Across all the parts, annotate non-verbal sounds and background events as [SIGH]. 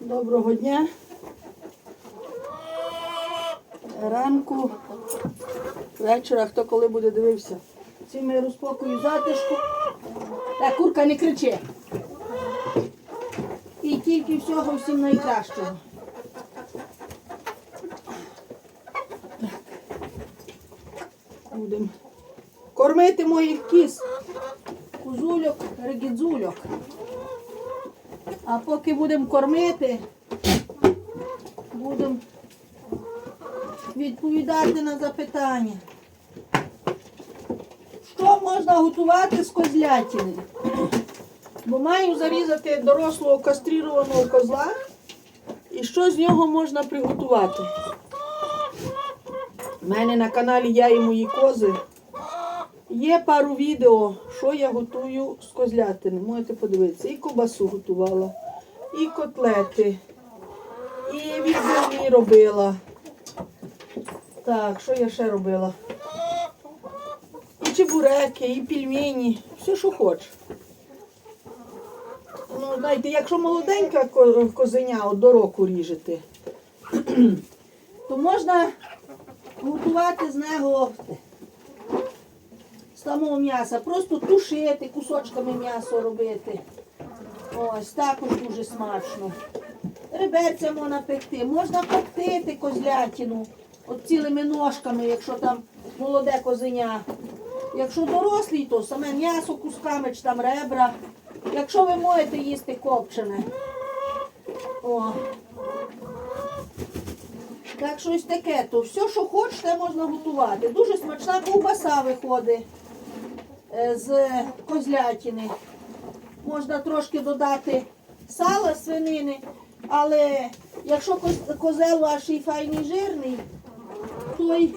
Доброго дня. Ранку, вечора, хто коли буде дивився. Всім миру спокою, затишку. Та курка не кричи. І тільки всього всім найкращого. Будемо кормити моїх кіз, кузульок, регідзульок. А поки будемо кормити, будемо відповідати на запитання. Що можна готувати з козлятини? Бо маю зарізати дорослого кастрірованого козла. І що з нього можна приготувати? У мене на каналі Я і мої кози. Є пару відео, що я готую з козлятини. Можете подивитися. І ковбасу готувала, і котлети, і відбивні робила. Так, що я ще робила? І чебуреки, і пельмені, все, що хочеш. Ну, знаєте, якщо молоденька козеня от до року ріжете, [CLEARS THROAT] то можна готувати з нього самого м'яса, просто тушити, кусочками м'ясо робити. Ось також дуже смачно. Реберця можна пекти, можна коптити козлятину от цілими ножками, якщо там молоде козеня. Якщо дорослий, то саме м'ясо кусками чи там ребра. Якщо ви можете їсти копчене. О. Так щось таке, то все, що хочете, можна готувати. Дуже смачна ковбаса виходить з козлятини. Можна трошки додати сала свинини, але якщо козел ваш і файний жирний, то й,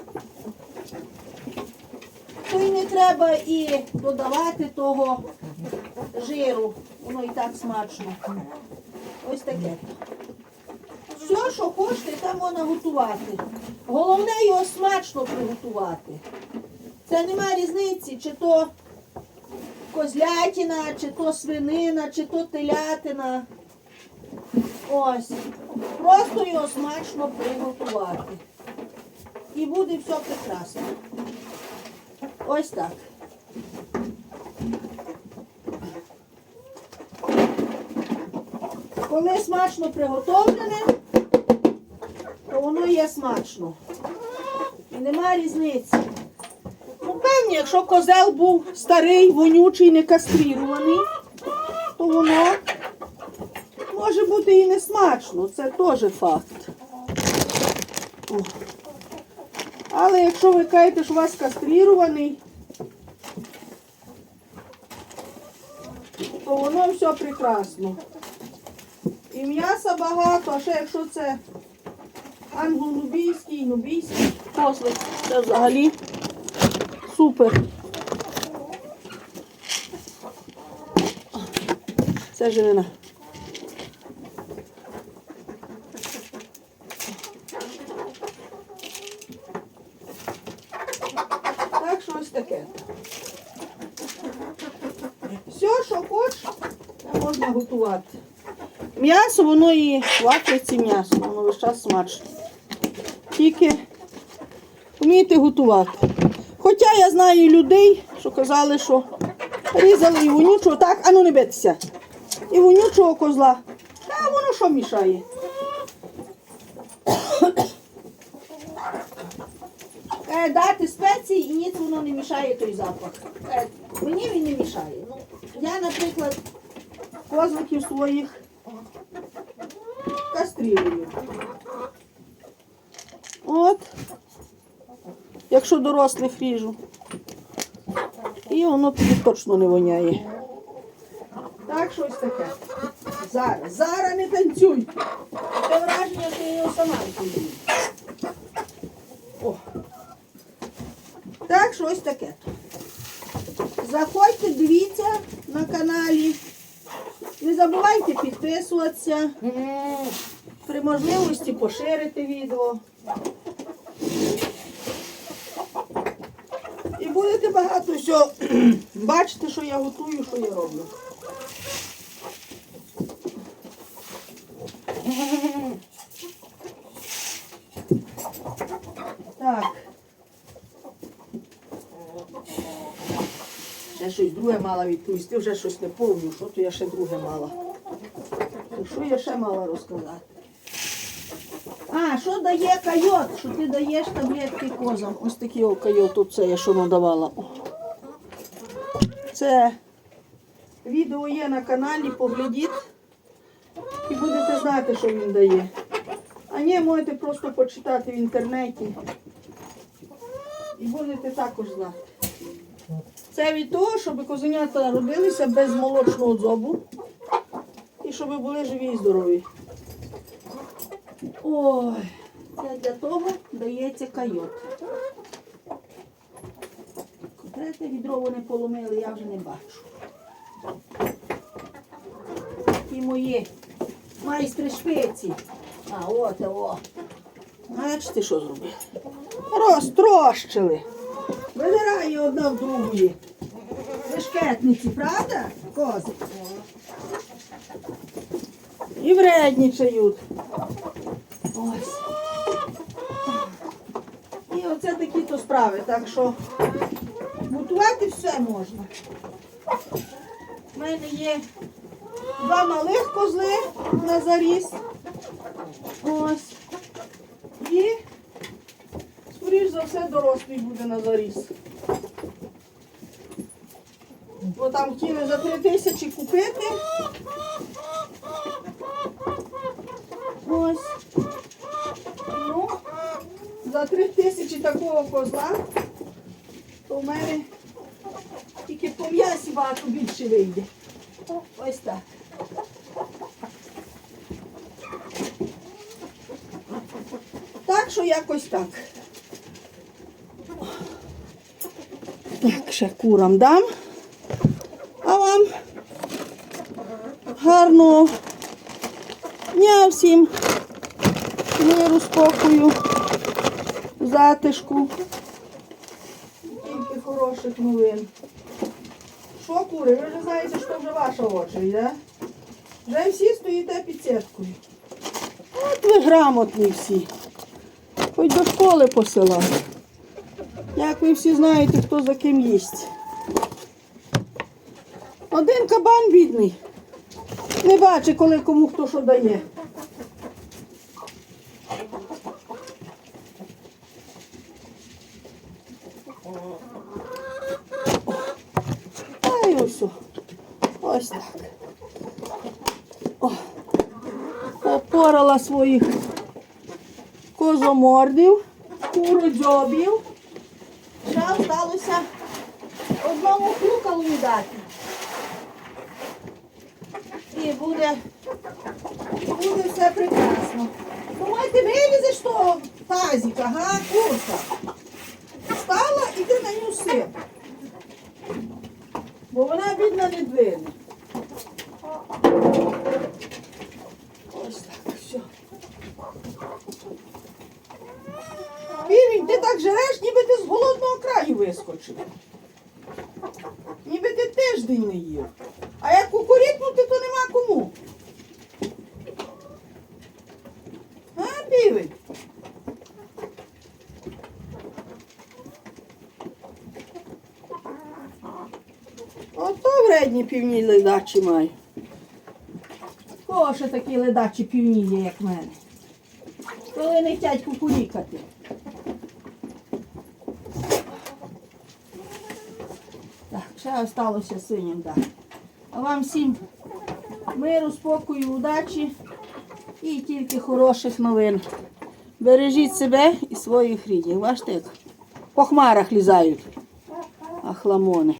то й не треба і додавати того жиру. Воно і так смачно. Ось таке. Все, що хочете, те можна готувати. Головне його смачно приготувати. Це нема різниці, чи то козлятина, чи то свинина, чи то телятина. Ось. Просто його смачно приготувати. І буде все прекрасно. Ось так. Коли смачно приготовлене, то воно є смачно. І нема різниці. Певні, якщо козел був старий, вонючий, не кастрірований, то воно може бути і не смачно. Це теж факт. Але якщо ви кажете, що у вас кастрірований, то воно все прекрасно. І м'яса багато, а ще якщо це англо-нубійський, нубійський козлик, це взагалі супер. Це живина. Так, що ось таке. Все, що хочеш, можна готувати. М'ясо, воно і вафляться м'ясо, воно весь час смачно. Тільки вмійте готувати. Я знаю людей, що казали, що різали і вонючого, так, а ну не битися. І вонючого козла. А воно що мішає? Е, дати спеції і ніц воно не мішає той запах. Е, мені він не мішає. Ну, я, наприклад, козликів своїх кастрирую. От. Якщо дорослих ріжу. І воно тоді точно не воняє. Так, щось таке. Зараз, зараз не танцюй. Таке враження, що я його сама. О. Так, щось таке. Заходьте, дивіться на каналі. Не забувайте підписуватися. При можливості поширити відео. І будете всього [CLEARS THROAT] бачити, що я готую, що я роблю. Так. Ще щось друге мала відповісти, вже щось не помню, що то я ще друге мала. То що я ще мала розказати? А, що дає кайот? Що ти даєш таблетки козам? Ось такий о кайот, оце я що надавала. Це відео є на каналі, поглядіть і будете знати, що він дає. А ні, можете просто почитати в інтернеті. І будете також знати. Це від того, щоб козенята родилися без молочного дзобу. І щоб були живі і здорові. Ой, це для того дається кайот. Котре те відро вони поломили, я вже не бачу. І мої майстри шпиці. А, от, о. Бачите, що зробили? Розтрощили. Видирає одна в другої. Вишкетниці, правда? Кози. І вредничають. Ось. І оце такі то справи. Так що готувати все можна. У мене є два малих козли на заріз. Ось. І, скоріш за все, дорослий буде на заріз. Бо там хотіли за три тисячі купити. Ось. Ну, за три тисячі такого козла, то в мене багато більше вийде. Ось так. Так що якось так. Так, ще курам дам. А вам гарного дня всім. Миру, спокою, затишку. Тільки хороших новин. Що, кури, ви вже знаєте, що вже ваша очередь, да? Вже всі стоїте під сіткою. От ви грамотні всі. Хоч до школи посилали. Як ви всі знаєте, хто за ким їсть. Один кабан бідний. Не бачить, коли кому хто що дає. Та й ось. о. Ось так. О. Попорала своїх козомордів, куродзьобів. Ще залишилося одному клукалу дати. І буде, буде все прекрасно. Думаю, ти вилізеш того тазіка, га, курка. Встала і ти на нього сип. Бо вона бідна не двине. Ось так, все. Півень, ти так жереш, ніби ти з голодного краю вискочив. Ніби ти тиждень не їв. А як кукурікнути, то нема кому. А, півень? Ото вредні півні ледачі маю. Кого ще такі ледачі півні як в мене? Коли не хочуть кукурікати. Так, ще осталося синім, так. А вам всім миру, спокою, удачі і тільки хороших новин. Бережіть себе і своїх рідних. Бачите, як по хмарах лізають. Ахламони.